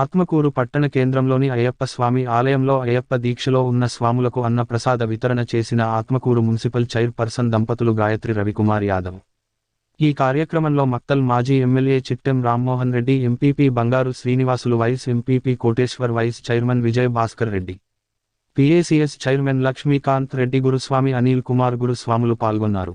ఆత్మకూరు పట్టణ కేంద్రంలోని అయ్యప్ప స్వామి ఆలయంలో అయ్యప్ప దీక్షలో ఉన్న స్వాములకు అన్న ప్రసాద వితరణ చేసిన ఆత్మకూరు మున్సిపల్ చైర్పర్సన్ దంపతులు గాయత్రి రవికుమార్ యాదవ్. ఈ కార్యక్రమంలో మక్తల్ మాజీ MLA Chittem Rammohan Reddy MPP Bangaru Srinivasulu vice MPP Koteshwar vice chairman Vijay Bhaskar Reddy. PACS chairman Lakshmikanth Reddy Guruswamy Anil Kumar గురుస్వాములు పాల్గొన్నారు.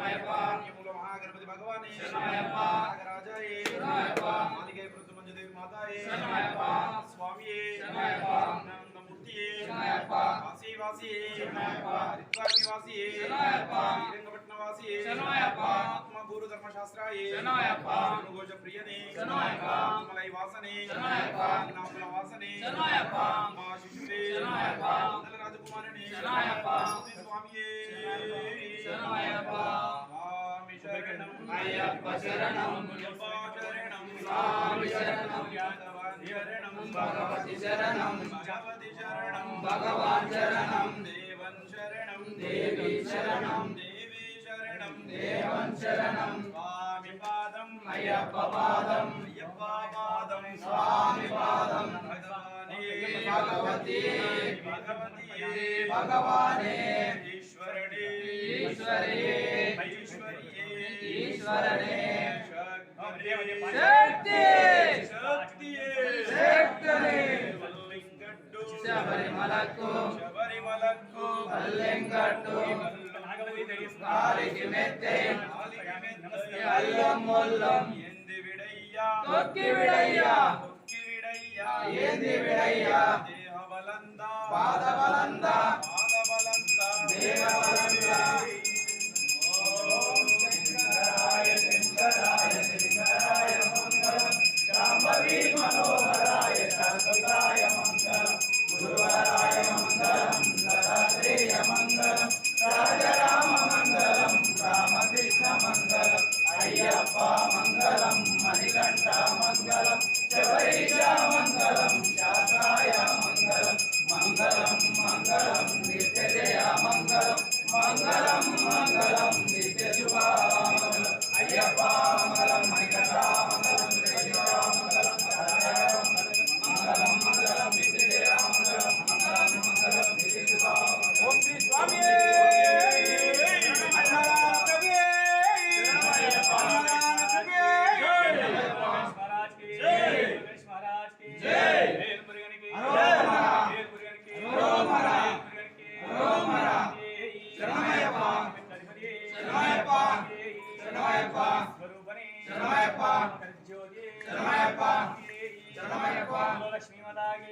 ಶರಣಾಯಪ್ಪ ಮೂಲ ಮಹಾಗಣಪತಿ ಭಗವಾನೇ ಶರಣಾಯಪ್ಪ ನಾಗರಾಜಾಯೇ ಶರಣಾಯಪ್ಪ ಮಾಲಿಕೆ ಮೃತ್ಯುಮಂಜದೇವಿ ಮಾತಾಯೇ ಶರಣಾಯಪ್ಪ ಸ್ವಾಮಿಯೇ ಶರಣಾಯಪ್ಪ ಮೂರ್ತಿಯೇ ಶರಣಾಯಪ್ಪ ವಾಸಿ ವಾಸಿಯೇ ಶರಣಾಯಪ್ಪ ಹರಿದ್ವಾರಿ ವಾಸಿಯೇ ಶರಣಾಯಪ್ಪ ಶ್ರೀರಂಗಪಟ್ಟಣ ವಾಸಿಯೇ ಶರಣಾಯಪ್ಪ ಆತ್ಮ ಗುರು ಧರ್ಮಶಾಸ್ತ್ರಾಯೇ ಶರಣಾಯಪ್ಪ ಅನುಗೋಜ ಪ್ರಿಯನೇ ಶರಣಾಯಪ್ಪ ಮಲೈ ವಾಸನೆ ಶರಣಾಯಪ್ಪ ನಾಮಲ ವಾಸನೆ ಶರಣಾಯಪ್ಪ ಮಾ ಶಿಶುವೇ ಶರಣಾಯಪ್ಪ శరణం శరణం స్వామి శరణం శరణం భగవతి శరణం భగవతి శరణం భగవాన్ శరణం దేవన్ శరణం దేవి శరణం దేవి శరణం దేవన్ శరణం స్వామి పాదం అయ్యప్ప పాదం అయ్యప్ప పాదం స్వామి పాదం భగవతి భగవతి భగవానే ఈశ్వరుడే ఈశ్వరే ఈశ్వరియే శబరిమలకు శబరిమలకు అల్లెంగట్టు காலிக்கு மேத்தே. அல்லம் மொல்லம் ஏந்தி விடையா. தொக்கி விடையா. பாத பலந்தா தேவ பலந்தா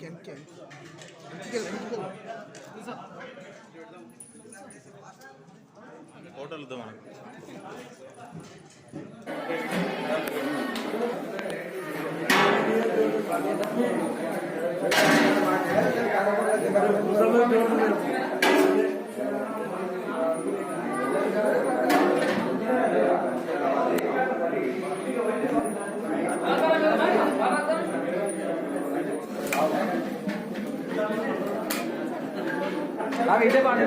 can, can. Ethical, ethical. Hotel தான் முதல்ல నాకు ఇదే పాట